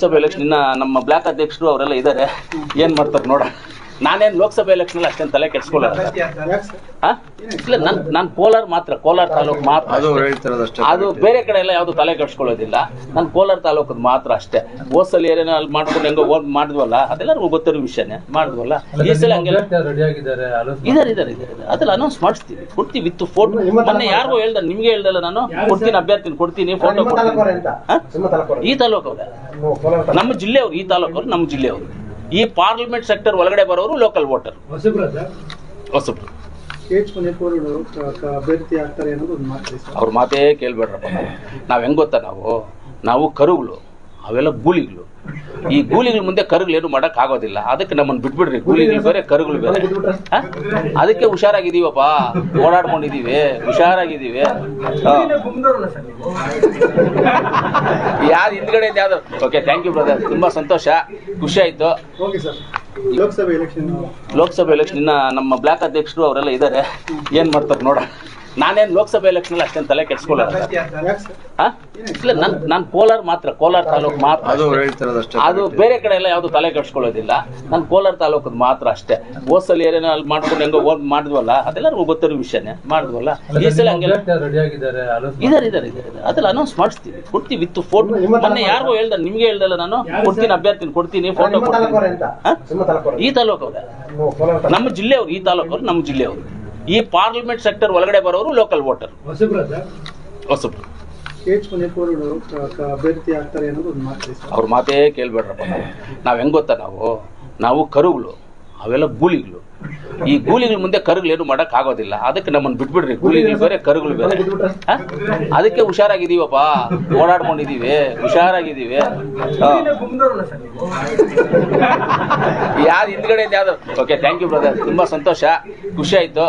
ಲೋಕಸಭೆ election ಇನ್ನ ನಮ್ಮ block ಅಧ್ಯಕ್ಷರು ಅವರೆಲ್ಲ ಇದ್ದಾರೆ ಏನ್ ಮಾಡ್ತಾರೆ ನೋಡ ನಾನೇನ್ ಲೋಕಸಭೆ ಎಲೆಕ್ಷನ್ ಅಷ್ಟೇನು ತಲೆ ಕೆಡ್ಸ್ಕೊಳ್ಳಲ್ಲ. ಹಾ? ಇಲ್ಲ ನನ್ ನಾನು ಕೋಲಾರ ಮಾತ್ರ ಕೋಲಾರ ತಾಲೂಕು ಮಾತ್ರ ಅದು ಅವ್ರು ಅಷ್ಟೇ. ಅದು ಬೇರೆ ಕಡೆ ಎಲ್ಲ ಯಾವ್ದು ತಲೆ ಕೆಡ್ಸ್ಕೊಳ್ಳೋದಿಲ್ಲ. ನಾನು ಕೋಲಾರ ತಾಲೂಕು ಮಾತ್ರ ಅಷ್ಟೇ. ಹೋಸಲ್ ಏನೇನೋ ಅಲ್ಲಿ ಮಾಡ್ಕೊಂಡು ಹೆಂಗೋ ಓದ್ ಮಾಡಿದ್ವಲ್ಲ ಅದೆಲ್ಲರಿಗೂ ಗೊತ್ತಿರೋ ವಿಷಯನೇ. ಮಾಡಿದ್ವಲ್ಲ. ಈ ಸಲ ಹಂಗೆಲ್ಲ ಇದಾರೆ ಇದಾರೆ ಇದಾರೆ. ಅದೆಲ್ಲ ಅನೌನ್ಸ್ ಮಾಡಿಸ್ತೀವಿ. ಕೊಡ್ತೀವಿ ವಿತ್ ಫೋಟೋ ಮೊನ್ನೆ ಯಾರಿಗೂ ಹೇಳ್ದ ನಿಮ್ಗೆ ಹೇಳ್ದಲ್ಲ ನಾನು. ಕೊಡ್ತೀನಿ ಅಭ್ಯರ್ಥಿನ ಕೊಡ್ತೀನಿ ಫೋಟೋ ಕೊಡ್ತೀನಿ? ಈ ತಾಲೂಕು. ನಮ್ಮ ಜಿಲ್ಲೆಯವರು ಈ ತಾಲೂಕವ್ರು ನಮ್ಮ ಜಿಲ್ಲೆಯವರು. ಈ ಪಾರ್ಲಿಮೆಂಟ್ ಸೆಕ್ಟರ್ ಒಳಗಡೆ ಬರೋರು ಲೋಕಲ್ ವೋಟರ್ ಹೊಸಬ್ರ ಅವ್ರ ಮಾತೇ ಕೇಳ್ಬೇಡ್ರಪ್ಪ. ನಾವು ಹೆಂಗ್ ಗೊತ್ತಾ ನಾವು? ನಾವು ಕರುಗಳು ಅವೆಲ್ಲ ಗೂಳಿಗಳು ಈ ಗೂಳಿಗಳ ಮುಂದೆ ಕರುಗಳು ಏನು ಮಾಡಕ್ ಆಗೋದಿಲ್ಲ ಅದಕ್ಕೆ ನಮ್ಮನ್ನು ಬಿಟ್ಬಿಡ್ರಿ. ಗೂಳಿಗಳು ಬೇರೆ ಕರುಗಳು ಬೇರೆ? ಅದಕ್ಕೆ ಹುಷಾರಾಗಿದ್ದೀವಪ್ಪ. ಓಡಾಡ್ಕೊಂಡಿದೀವಿ ಹುಷಾರಾಗಿದೀವಿ ಹ. ಯಾರು ಹಿಂದ್ಗಡೆ ಯಾವ್ದು? ಓಕೆ ಥ್ಯಾಂಕ್ ಯು ಬ್ರದರ್ ತುಂಬಾ ಸಂತೋಷ. ಖುಷಿ ಆಯ್ತು. ಲೋಕಸಭೆ ಎಲೆಕ್ಷನ್ ಲೋಕಸಭೆ ಎಲೆಕ್ಷನ್ ನಮ್ಮ ಬ್ಲಾಕ್ ಅಧ್ಯಕ್ಷರು ಅವರೆಲ್ಲ ಇದ್ದಾರೆ. ಏನ್ ಮಾಡ್ತಾರೆ ನೋಡ ನಾನೇನ್ ಲೋಕಸಭೆ ಎಲೆಕ್ಷನ್ ಅಷ್ಟೇನು ತಲೆ ಹಾ? ಇಲ್ಲ ನನ್ ನಾನು ಕೋಲಾರ ಮಾತ್ರ ಕೋಲಾರ ತಾಲೂಕು ಮಾತ್ರ ಅದು ಅವ್ರು ಅಷ್ಟೇ. ಅದು ಬೇರೆ ಕಡೆ ಎಲ್ಲ ಯಾವ್ದು ತಲೆ ಕೆಡ್ಸ್ಕೊಳ್ಳೋದಿಲ್ಲ. ನಾನು ಕೋಲಾರ ತಾಲೂಕದ್ ಮಾತ್ರ ಅಷ್ಟೇ. ಹೋಸಲ್ ಏನೇನೋ ಅಲ್ಲಿ ಮಾಡ್ಕೊಂಡು ಹೆಂಗೋ ಓದ್ ಮಾಡಿದ್ವಲ್ಲ ಅದೆಲ್ಲರಿಗೂ ಗೊತ್ತಿರೋ ವಿಷಯನೇ. ಮಾಡಿದ್ವಲ್ಲ? ಈ ಸಲ ಹಂಗೆಲ್ಲ ಇದಾರೆ ಇದಾರೆ ಇದಾರೆ ಅದೆಲ್ಲ ಅನೌನ್ಸ್ ಮಾಡಿಸ್ತೀವಿ. ಕೊಡ್ತೀವಿ ವಿತ್ ಫೋಟೋ ಮೊನ್ನೆ ಯಾರಿಗೂ ಹೇಳ್ದ ನಿಮ್ಗೆ ಹೇಳ್ದಲ್ಲ ನಾನು? ಕೊಡ್ತೀನಿ ಅಭ್ಯರ್ಥಿನ ಕೊಡ್ತೀನಿ ಫೋಟೋ? ಕೊಡ್ತೀನಿ. ಈ ತಾಲೂಕವ್ರೆ. ತಾಲೂಕು. ನಮ್ಮ ಜಿಲ್ಲೆಯವರು ಈ ತಾಲೂಕವ್ರು ನಮ್ಮ ಜಿಲ್ಲೆಯವರು. ಈ ಪಾರ್ಲಿಮೆಂಟ್ ಸೆಕ್ಟರ್ ಒಳಗಡೆ ಬರೋರು ಲೋಕಲ್ ವೋಟರ್ ಹೊಸಬ್ರ ಅವ್ರ ಮಾತೇ ಕೇಳ್ಬೇಡ್ರಪ್ಪ. ನಾವು ಹೆಂಗ್ ಗೊತ್ತಾ ನಾವು? ನಾವು ಕರುಗಳು ಅವೆಲ್ಲ ಗೂಳಿಗಳು. ಈ ಗೂಳಿಗಳ ಮುಂದೆ ಕರುಗಳು ಏನು ಮಾಡಕ್ ಆಗೋದಿಲ್ಲ. ಅದಕ್ಕೆ ನಮ್ಮನ್ನ ಬಿಟ್ಬಿಡ್ರಿ. ಗೂಳಿಗಳು ಬೇರೆ ಕರುಗಳು ಬೇರೆ. ಅದಕ್ಕೆ ಹುಷಾರಾಗಿದೀವಪ್ಪ ಓಡಾಡ್ಕೊಂಡಿದೀವಿ ಹುಷಾರಾಗಿದೀವಿ. ಯಾರು ಹಿಂದ್ಗಡೆ ಯಾವ್ದು? ಓಕೆ ಥ್ಯಾಂಕ್ ಯು ಬ್ರದರ್ ತುಂಬಾ ಸಂತೋಷ. ಖುಷಿ ಆಯ್ತು.